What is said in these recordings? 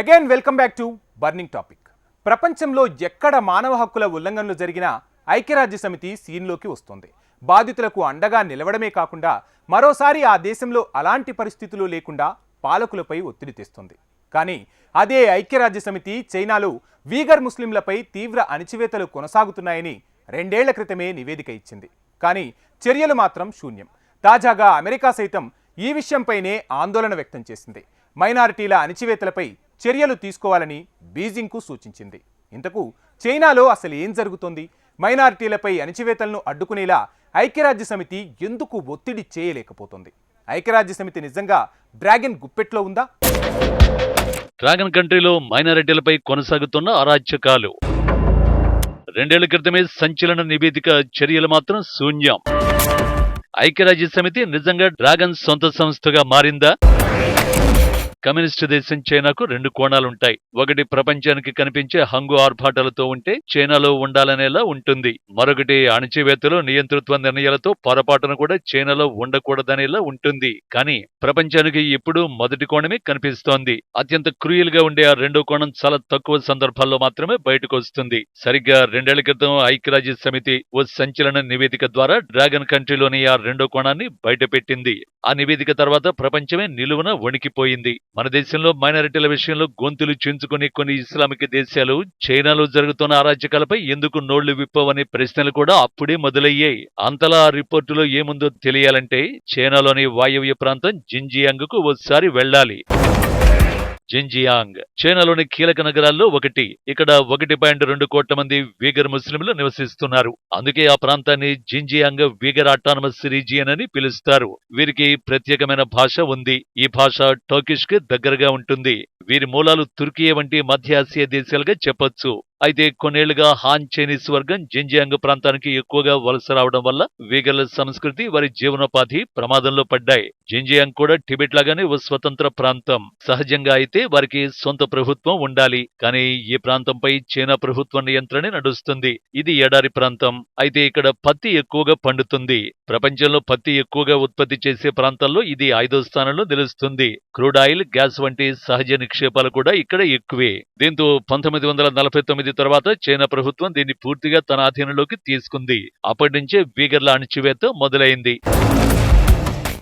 Again welcome back to burning topic ప్రపంచంలో ఎక్కడ మానవ హక్కుల ఉల్లంఘనలు జరిగినా ఐక్యరాజ్య సమితి సీన్లోకి వస్తుంది. బాధితులకు అండగా నిలవడమే కాకుండా మరోసారి ఆ దేశంలో అలాంటి పరిస్థితులు లేకుండా పాలకులపై ఒత్తిడి తెస్తుంది. కానీ అదే ఐక్యరాజ్య సమితి చైనాలో వీగర్ ముస్లింలపై తీవ్ర అణచివేతలు కొనసాగుతున్నాయని రెండేళ్ళ క్రితమే నివేదిక ఇచ్చింది. కానీ చర్యలు మాత్రం శూన్యం. తాజాగా అమెరికా సైతం ఈ విషయంపైనే ఆందోళన వ్యక్తం చేసింది. మైనారిటీల అణచివేతలపై చర్యలు తీసుకోవాలని బీజింగ్కు సూచించింది. ఇంతకు చైనాలో అసలు ఏం జరుగుతోంది? మైనారిటీలపై అణచివేతలను అడ్డుకునేలా ఐక్యరాజ్య సమితి ఎందుకు ఒత్తిడి చేయలేకపోతుంది? ఐక్యరాజ్య సమితి నిజంగా డ్రాగన్ గుప్పెట్లో ఉందా? డ్రాగన్ కంట్రీలో మైనారిటీలపై కొనసాగుతున్న అరాచకాలు. రెండేళ్ళ క్రితమే సంచలన నివేదిక చర్యలు మాత్రం శూన్యం. ఐక్యరాజ్య సమితి నిజంగా డ్రాగన్ సొంత సంస్థగా మారిందా? కమ్యూనిస్టు దేశం చైనాకు రెండు కోణాలుంటాయి. ఒకటి ప్రపంచానికి కనిపించే హంగు ఆర్భాటాలతో ఉంటే చైనాలో ఉండాలనేలా ఉంటుంది. మరొకటి అణచివేతలు నియంతృత్వ నిర్ణయాలతో పొరపాటును కూడా చైనాలో ఉండకూడదనేలా ఉంటుంది. కానీ ప్రపంచానికి ఇప్పుడు మొదటి కోణమే కనిపిస్తోంది. అత్యంత క్రూయల్గా ఉండే ఆ రెండో కోణం చాలా తక్కువ సందర్భాల్లో మాత్రమే బయటకు వస్తుంది. సరిగ్గా రెండేళ్ళ క్రితం ఐక్యరాజ్య సమితి ఓ సంచలన నివేదిక ద్వారా డ్రాగన్ కంట్రీలోని ఆ రెండో కోణాన్ని బయటపెట్టింది. ఆ నివేదిక తర్వాత ప్రపంచమే నిలువున వణికిపోయింది. మన దేశంలో మైనారిటీల విషయంలో గొంతులు చించుకుని కొన్ని ఇస్లామిక్ దేశాలు చైనాలో జరుగుతున్న అరాచకాలపై ఎందుకు నోళ్ళు విప్పవనే ప్రశ్నలు కూడా అప్పుడే మొదలయ్యాయి. అంతలా ఆ రిపోర్టులో ఏముందో తెలియాలంటే చైనాలోని వాయవ్య ప్రాంతం జింజియాంగ్కు ఓసారి ఒకసారి వెళ్ళాలి. జింజియాంగ్. చైనాలోని కీలక నగరాల్లో ఒకటి. ఇక్కడ ఒకటి పాయింట్ రెండు కోట్ల మంది వీగర్ ముస్లింలు నివసిస్తున్నారు. అందుకే ఆ ప్రాంతాన్ని జింజియాంగ్ వీగర్ అటానమస్ రీజియన్ అని పిలుస్తారు. వీరికి ప్రత్యేకమైన భాష ఉంది. ఈ భాష టర్కిష్కి దగ్గరగా ఉంటుంది. వీరి మూలాలు తుర్కియా వంటి మధ్య ఆసియా దేశాలుగా చెప్పొచ్చు. అయితే కొన్నేళ్ళుగా హాన్ చైనీస్ వర్గం జింజియాంగ్ ప్రాంతానికి ఎక్కువగా వలస రావడం వల్ల వీగర్ల సంస్కృతి వారి జీవనోపాధి ప్రమాదంలో పడ్డాయి. జింజియాంగ్ కూడా టిబెట్ లాగానే ఓ స్వతంత్ర ప్రాంతం. సహజంగా అయితే వారికి సొంత ప్రభుత్వం ఉండాలి. కానీ ఈ ప్రాంతంపై చైనా ప్రభుత్వ నియంత్రణ నడుస్తుంది. ఇది ఎడారి ప్రాంతం. అయితే ఇక్కడ పత్తి ఎక్కువగా పండుతుంది. ప్రపంచంలో పత్తి ఎక్కువగా ఉత్పత్తి చేసే ప్రాంతాల్లో ఇది ఐదో స్థానంలో నిలుస్తుంది. క్రూడ్ ఆయిల్ గ్యాస్ వంటి సహజ నిక్షేపాలు కూడా ఇక్కడ ఎక్కువే. దీంతో పంతొమ్మిది వందల నలభై తొమ్మిది తర్వాత చైనా ప్రభుత్వం దీన్ని పూర్తిగా తన ఆధీనంలోకి తీసుకుంది. అప్పటి నుంచే వీగర్ల అణచివేత మొదలైంది.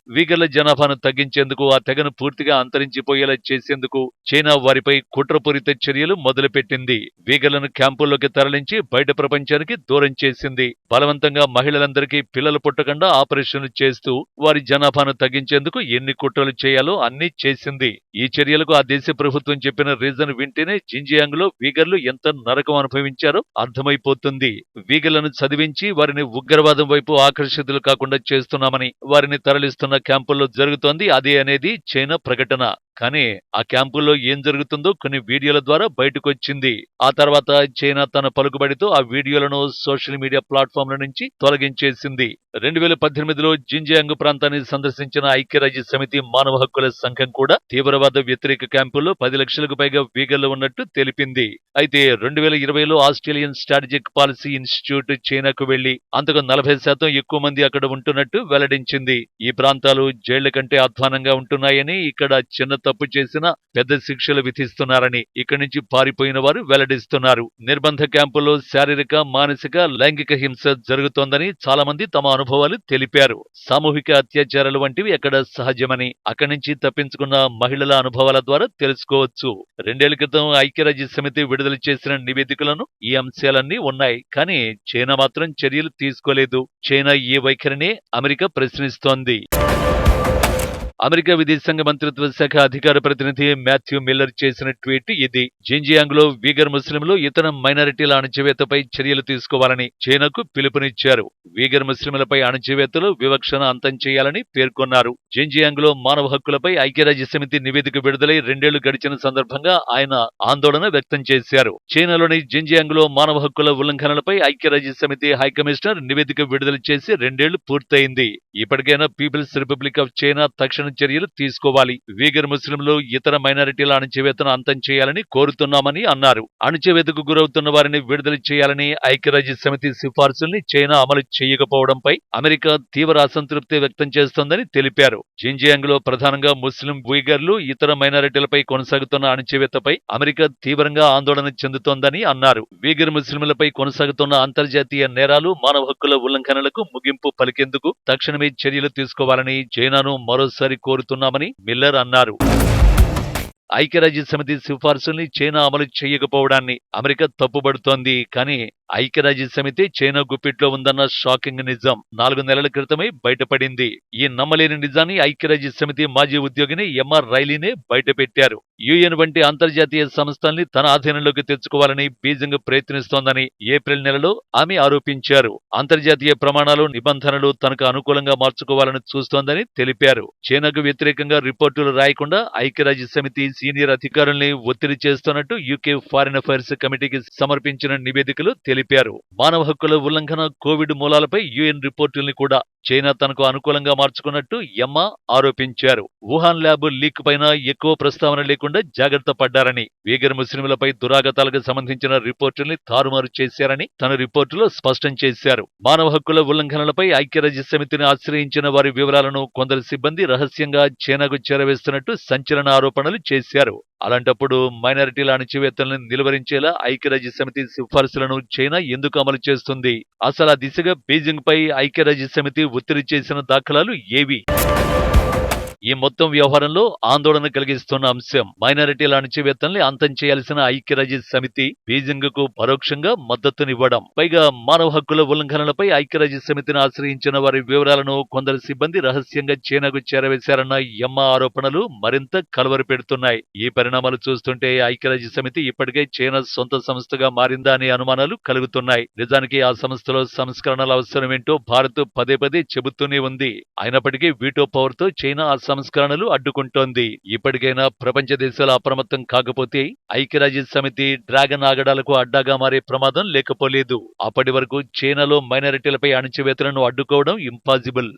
వీగర్ల జనాభాను తగ్గించేందుకు ఆ తెగను పూర్తిగా అంతరించిపోయేలా చేసేందుకు చైనా వారిపై కుట్రపూరిత చర్యలు మొదలుపెట్టింది. వీగర్లను క్యాంపుల్లోకి తరలించి బయట ప్రపంచానికి దూరం చేసింది. బలవంతంగా మహిళలందరికీ పిల్లలు పుట్టకుండా ఆపరేషన్లు చేస్తూ వారి జనాభాను తగ్గించేందుకు ఎన్ని కుట్రలు చేయాలో అన్ని చేసింది. ఈ చర్యలకు ఆ దేశ ప్రభుత్వం చెప్పిన రీజన్ వింటేనే జింజియాంగ్లో వీగర్లు ఎంత నరకం అనుభవించారో అర్థమైపోతుంది. వీగర్లను చదివించి వారిని ఉగ్రవాదం వైపు ఆకర్షితులు కాకుండా చేస్తున్నామని వారిని తరలిస్తున్న క్యాంపుల్లో జరుగుతోంది. అదే అనేది చైనా ప్రకటన. కానీ ఆ క్యాంపుల్లో ఏం జరుగుతుందో కొన్ని వీడియోల ద్వారా బయటకు వచ్చింది ఆ తర్వాత చైనా తన పలుకుబడితో ఆ వీడియోలను సోషల్ మీడియా ప్లాట్ఫామ్ల నుంచి తొలగించేసింది. రెండు వేల పద్దెనిమిదిలో జింజియాంగ్ ప్రాంతాన్ని సందర్శించిన ఐక్యరాజ్య సమితి మానవ హక్కుల సంఘం కూడా తీవ్రవాద వ్యతిరేక క్యాంపుల్లో పది లక్షలకు పైగా వీగర్లు ఉన్నట్టు తెలిపింది. అయితే రెండు వేల ఇరవైలో ఆస్ట్రేలియన్ స్ట్రాటజిక్ పాలసీ ఇన్స్టిట్యూట్ చైనాకు వెళ్ళి అంతకు నలభై శాతం ఎక్కువ మంది అక్కడ ఉంటున్నట్టు వెల్లడించింది. ఈ ప్రాంతాలు జైళ్ళ కంటే అధ్వానంగా ఉంటున్నాయని ఇక్కడ చిన్న తప్పు చేసినా పెద్ద శిక్షలు విధిస్తున్నారని ఇక్కడి నుంచి పారిపోయిన వారు వెల్లడిస్తున్నారు. నిర్బంధ క్యాంపుల్లో శారీరక మానసిక లైంగిక హింస జరుగుతోందని చాలా మంది తమ అనుభవాలు తెలిపారు. సామూహిక అత్యాచారాలు వంటివి ఎక్కడ సహజమని అక్కడి నుంచి తప్పించుకున్న మహిళల అనుభవాల ద్వారా తెలుసుకోవచ్చు. రెండేళ్ళ క్రితం ఐక్యరాజ్య సమితి విడుదల చేసిన నివేదికలను ఈ అంశాలన్నీ ఉన్నాయి. కానీ చైనా మాత్రం చర్యలు తీసుకోలేదు. చైనా ఈ వైఖరినే అమెరికా ప్రశ్నిస్తోంది. అమెరికా విదేశాంగ మంత్రిత్వ శాఖ అధికార ప్రతినిధి మాథ్యూ మిల్లర్ చేసిన ట్వీట్ ఇది. జింజియాంగ్లో వీగర్ ముస్లింలు ఇతర మైనారిటీల అణచివేతపై చర్యలు తీసుకోవాలని చైనాకు పిలుపునిచ్చారు. వీగర్ ముస్లింలపై అణచివేతలు వివక్షను అంతం చేయాలని పేర్కొన్నారు. జింజియాంగ్లో మానవ హక్కులపై ఐక్యరాజ్య సమితి నివేదిక విడుదలై రెండేళ్ళు గడిచిన సందర్భంగా ఆయన ఆందోళన వ్యక్తం చేశారు. చైనాలోని జింజియాంగ్లో మానవ హక్కుల ఉల్లంఘనలపై ఐక్యరాజ్య సమితి హైకమిషనర్ నివేదిక విడుదల చేసి రెండేళ్ళు పూర్తయింది. ఇప్పటికైనా పీపుల్స్ రిపబ్లిక్ ఆఫ్ చైనా తక్షణ చర్యలు తీసుకోవాలి. వీగర్ ముస్లింలు ఇతర మైనారిటీల అణచివేతను అంతం చేయాలని కోరుతున్నామని అన్నారు. అణచివేతకు గురవుతున్న వారిని విడుదల చేయాలని ఐక్యరాజ్య సమితి సిఫార్సుల్ని చైనా అమలు చేయకపోవడంపై అమెరికా తీవ్ర అసంతృప్తి వ్యక్తం చేస్తోందని తెలిపారు. జింజియాంగ్లో ప్రధానంగా ముస్లిం ఉయిగర్లు ఇతర మైనారిటీలపై కొనసాగుతున్న అణచివేతపై అమెరికా తీవ్రంగా ఆందోళన చెందుతోందని అన్నారు. వీగర్ ముస్లింలపై కొనసాగుతున్న అంతర్జాతీయ నేరాలు మానవ హక్కుల ఉల్లంఘనలకు ముగింపు పలికేందుకు తక్షణమే చర్యలు తీసుకోవాలని చైనాను మరోసారి కోరుతున్నామని మిల్లర్ అన్నారు. ఐక్యరాజ్య సమితి సిఫార్సుల్ని చైనా అమలు చేయకపోవడాన్ని అమెరికా తప్పుబడుతోంది కానీ ఐక్యరాజ్య సమితి చైనా గుప్పిట్లో ఉందన్న షాకింగ్ నిజం. నాలుగు నెలల క్రితమే బయటపడింది. ఈ నమ్మలేని నిజాన్ని ఐక్యరాజ్య సమితి మాజీ ఉద్యోగిని ఎంఆర్ రైలీనే బయటపెట్టారు. యుఎన్ వంటి అంతర్జాతీయ సంస్థల్ని తన ఆధీనంలోకి తెచ్చుకోవాలని బీజింగ్ ప్రయత్నిస్తోందని ఏప్రిల్ నెలలో ఆమె ఆరోపించారు. అంతర్జాతీయ ప్రమాణాలు నిబంధనలు తనకు అనుకూలంగా మార్చుకోవాలని చూస్తోందని తెలిపారు. చైనాకు వ్యతిరేకంగా రిపోర్టులు రాయకుండా ఐక్యరాజ్య సమితి సీనియర్ అధికారుల్ని ఒత్తిడి చేస్తున్నట్టు యూకే ఫారిన్ అఫైర్స్ కమిటీకి సమర్పించిన నివేదికలు తెలిపారు. మానవ హక్కుల ఉల్లంఘన కోవిడ్ మూలాలపై యుఎన్ రిపోర్టుల్ని కూడా చైనా తనకు అనుకూలంగా మార్చుకున్నట్టు ఎమ్మా ఆరోపించారు. వుహాన్ ల్యాబ్ లీక్ పైన ఎక్కువ ప్రస్తావన లేకుండా జాగ్రత్త పడ్డారని వీగర్ ముస్లింలపై దురాగతాలకు సంబంధించిన రిపోర్టుల్ని తారుమారు చేశారని తన రిపోర్టులో స్పష్టం చేశారు. మానవ హక్కుల ఉల్లంఘనలపై ఐక్యరాజ్య సమితిని ఆశ్రయించిన వారి వివరాలను కొందరు సిబ్బంది రహస్యంగా చైనాకు చేరవేస్తున్నట్టు సంచలన ఆరోపణలు చేశారు. అలాంటప్పుడు మైనారిటీల అణచివేతలను నిలువరించేలా ఐక్యరాజ్య సమితి సిఫార్సులను చైనా ఎందుకు అమలు చేస్తుంది? అసలు ఆ దిశగా బీజింగ్ పై ఐక్యరాజ్య సమితి ఒత్తిడి చేసిన దాఖలాలు ఏవి? ఈ మొత్తం వ్యవహారంలో ఆందోళన కలిగిస్తున్న అంశం మైనారిటీల అణచివేతల్ని అంతం చేయాల్సిన ఐక్యరాజ్య సమితి బీజింగ్కు పరోక్షంగా మద్దతునివ్వడం. పైగా మానవ హక్కుల ఉల్లంఘనలపై ఐక్యరాజ్య సమితిని ఆశ్రయించిన వారి వివరాలను కొందరు సిబ్బంది రహస్యంగా చైనాకు చేరవేశారన్న ఎమ్మ ఆరోపణలు మరింత కలవరి పెడుతున్నాయి. ఈ పరిణామాలు చూస్తుంటే ఐక్యరాజ్య సమితి ఇప్పటికే చైనా సొంత సంస్థగా మారిందా అనే అనుమానాలు కలుగుతున్నాయి. నిజానికి ఆ సంస్థలో సంస్కరణల అవసరమేంటో భారత్ పదే పదే చెబుతూనే ఉంది. అయినప్పటికీ వీటో పవర్తో చైనా ఆ సంస్కరణలు అడ్డుకుంటోంది. ఇప్పటికైనా ప్రపంచ దేశాలు అప్రమత్తం కాకపోతే ఐక్యరాజ్య సమితి డ్రాగన్ ఆగడాలకు అడ్డాగా మారే ప్రమాదం లేకపోలేదు. అప్పటి వరకు చైనాలో మైనారిటీలపై అణచివేతలను అడ్డుకోవడం ఇంపాసిబుల్.